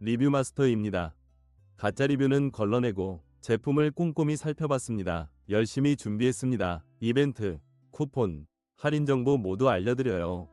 리뷰 마스터입니다. 가짜 리뷰는 걸러내고 제품을 꼼꼼히 살펴봤습니다. 열심히 준비했습니다. 이벤트, 쿠폰, 할인 정보 모두 알려드려요.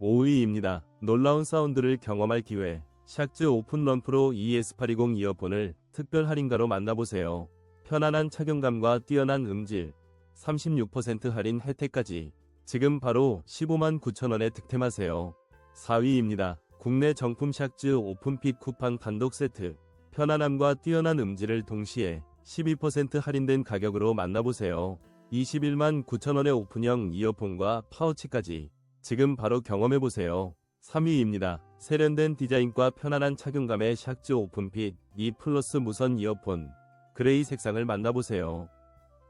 5위입니다. 놀라운 사운드를 경험할 기회. 샥즈 오픈 런프로 ES820 이어폰을 특별 할인가로 만나보세요. 편안한 착용감과 뛰어난 음질, 36% 할인 혜택까지 지금 바로 15만 9천원에 득템하세요. 4위입니다. 국내 정품 샥즈 오픈핏 쿠팡 단독 세트. 편안함과 뛰어난 음질을 동시에 12% 할인된 가격으로 만나보세요. 21만 9천원의 오픈형 이어폰과 파우치까지 지금 바로 경험해보세요. 3위입니다. 세련된 디자인과 편안한 착용감의 샥즈 오픈핏 2 플러스 무선 이어폰 그레이 색상을 만나보세요.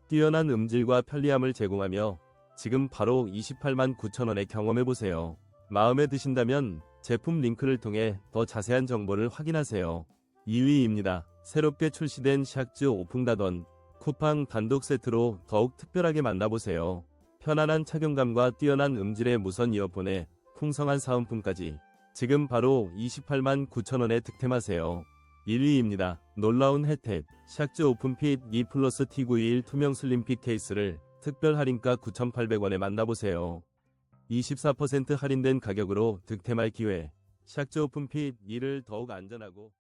뛰어난 음질과 편리함을 제공하며 지금 바로 28만 9천원에 경험해보세요. 마음에 드신다면 제품 링크를 통해 더 자세한 정보를 확인하세요. 2위입니다. 새롭게 출시된 샥즈 오픈다던 쿠팡 단독 세트로 더욱 특별하게 만나보세요. 편안한 착용감과 뛰어난 음질의 무선 이어폰에 풍성한 사은품까지 지금 바로 28만 9천원에 득템하세요. 1위입니다. 놀라운 혜택 샥즈 오픈핏 2 플러스 T921 투명 슬림핏 케이스를 특별 할인가 9,800원에 만나보세요. 24% 할인된 가격으로 득템할 기회. 샥즈 오픈핏 2를 더욱 안전하고